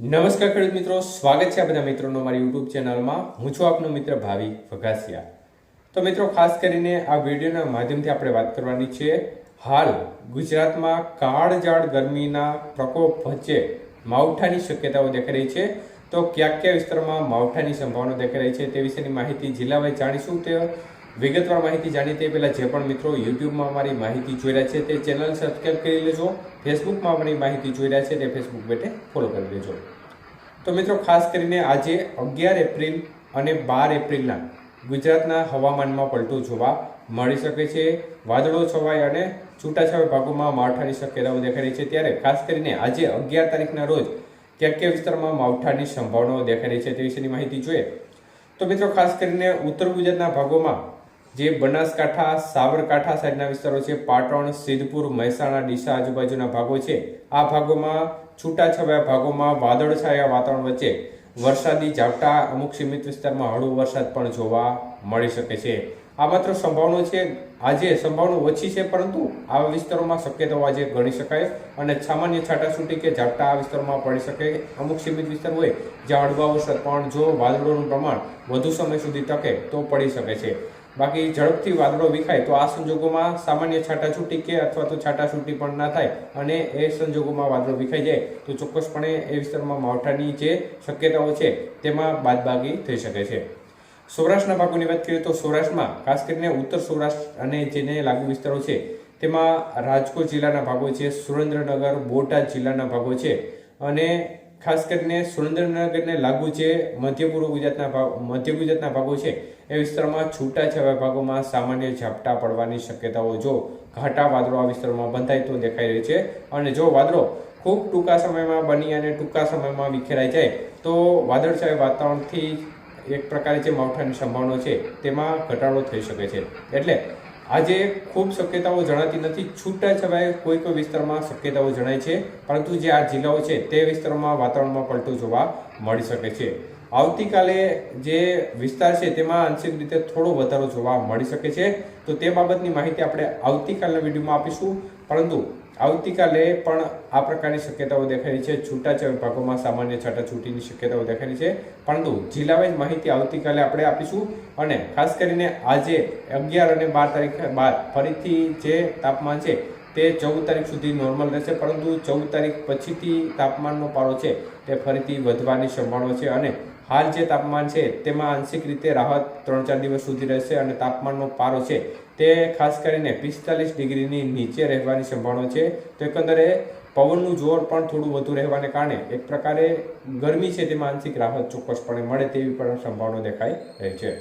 નમસ્કાર ખેડૂત મિત્રો, સ્વાગત છે આ બધા મિત્રોનો મારી યુટ્યુબ ચેનલમાં. હું છું આપનો મિત્ર ભાવિ વઘાસિયા તો મિત્રો, ખાસ કરીને આ વિડીયોના માધ્યમથી આપણે વાત કરવાની છે, હાલ ગુજરાતમાં કાળજાળ ગરમીના પ્રકોપ વચ્ચે માવઠાની શક્યતાઓ દેખાઈ રહી છે. તો કયા કયા વિસ્તારમાં માવઠાની સંભાવના દેખાઈ રહી છે તે વિશેની માહિતી જિલ્લાવાઇઝ જાણીશું. તે વિગતવાર માહિતી જાણી તે પહેલાં જે પણ મિત્રો યુટ્યુબમાં અમારી માહિતી જોઈ રહ્યા છે તે ચેનલ સબસ્ક્રાઈબ કરી લેજો. ફેસબુકમાં અમારી માહિતી જોઈ રહ્યા છે તે ફેસબુક પેટે ફોલો કરી લેજો. તો મિત્રો, ખાસ કરીને આજે અગિયાર એપ્રિલ અને બાર એપ્રિલના ગુજરાતના હવામાનમાં પલટો જોવા મળી શકે છે. વાદળો છવાય અને છૂટાછવાયા ભાગોમાં માવઠાની શક્યતાઓ દેખાઈ રહી છે. ત્યારે ખાસ કરીને આજે અગિયાર તારીખના રોજ કયા કયા વિસ્તારમાં માવઠાની સંભાવનાઓ દેખાઈ રહી છે તે વિશેની માહિતી જોઈએ. તો મિત્રો, ખાસ કરીને ઉત્તર ગુજરાતના ભાગોમાં જે બનાસકાંઠા, સાબરકાંઠા સાઈડના વિસ્તારો છે, પાટણ, સિદ્ધપુર, મહેસાણા, ડીસા આજુબાજુના ભાગો છે. આ ભાગોમાં છૂટાછવાયા ભાગોમાં વાદળછાયા વાતાવરણ વચ્ચે વરસાદી ઝાપટા, અમુક સીમિત વિસ્તારમાં હળવો વરસાદ પણ જોવા મળી શકે છે. આ માત્ર સંભાવના છે, આજે સંભાવના ઓછી છે, પરંતુ આવા વિસ્તારોમાં શક્યતાઓ આજે ગણી શકાય અને સામાન્ય છાટાછૂટી કે ઝાપટા આ વિસ્તારમાં પડી શકે. અમુક સીમિત વિસ્તાર હોય જ્યાં હળવા વરસાદ પણ જો વાદળોનું પ્રમાણ વધુ સમય સુધી ટકે તો પડી શકે છે. બાકી ઝડપથી વાદળો વિખાય તો આ સંજોગોમાં સામાન્ય છાટાછૂટી કે અથવા તો છાટાછૂટી પણ ના થાય અને એ સંજોગોમાં વાદળો વિખાઈ જાય તો ચોક્કસપણે એ વિસ્તારમાં માવઠાની જે શક્યતાઓ છે તેમાં બાદબાકી થઈ શકે છે. સૌરાષ્ટ્રના ભાગોની વાત કરીએ તો સૌરાષ્ટ્રમાં ખાસ કરીને ઉત્તર સૌરાષ્ટ્ર અને જેને લાગુ વિસ્તારો છે તેમાં રાજકોટ જિલ્લાના ભાગો છે, સુરેન્દ્રનગર, બોટાદ જિલ્લાના ભાગો છે અને ખાસ કરીને સુરેન્દ્રનગરને લાગુ જે મધ્ય પૂર્વ ગુજરાતના ભાગ મધ્ય ગુજરાતના ભાગો છે, એ વિસ્તારમાં છૂટાછવાયા ભાગોમાં સામાન્ય ઝાપટા પડવાની શક્યતાઓ જો ઘાટા વાદળો આ વિસ્તારમાં બંધાય તો દેખાઈ રહી છે. અને જો વાદળો ખૂબ ટૂંકા સમયમાં બની અને ટૂંકા સમયમાં વિખેરાઈ જાય, તો વાદળછાયા વાતાવરણથી એક પ્રકારે જે માવઠાની સંભાવના છે, તેમાં ઘટાડો થઈ શકે છે. એટલે આજે ખૂબ શક્યતાઓ જણાતી નથી. છૂટા છવાય કોઈ કોઈ વિસ્તારમાં શક્યતાઓ જણાય છે. પરંતુ જે આ જિલ્લાઓ છે, તે વિસ્તારોમાં વાતાવરણમાં પલટો જોવા મળી શકે છે. આવતીકાલે જે વિસ્તાર છે તેમાં આંશિક રીતે થોડો વધારો જોવા મળી શકે છે. તો તે બાબતની માહિતી આપણે આવતીકાલના વિડીયોમાં આપીશું. પરંતુ આવતીકાલે પણ આ પ્રકારની શક્યતાઓ દેખાઈ છે. છૂટાછવાયા ભાગોમાં સામાન્ય છટાછૂટીની શક્યતાઓ દેખાઈ છે. પરંતુ જિલ્લા વાઇઝ માહિતી આવતીકાલે આપણે આપીશું. અને ખાસ કરીને આજે અગિયાર અને બાર તારીખ બાદ ફરીથી જે તાપમાન છે તે ચૌદ તારીખ સુધી નોર્મલ રહેશે. પરંતુ ચૌદ તારીખ પછીથી તાપમાનનો પારો છે તે ફરીથી વધવાની સંભાવના છે. અને હાલ જે તાપમાન છે, તેમાં આંશિક રીતે રાહત ત્રણ ચાર દિવસ સુધી રહેશે અને તાપમાનનો પારો છે, તે ખાસ કરીને પિસ્તાલીસ ડિગ્રીની નીચે રહેવાની સંભાવના છે. તો એકંદરે પવનનું જોર પણ થોડું વધુ રહેવાને કારણે એક પ્રકારે ગરમી છે, તેમાં આંશિક રાહત ચોક્કસપણે મળે તેવી પણ સંભાવના દેખાઈ રહી છે.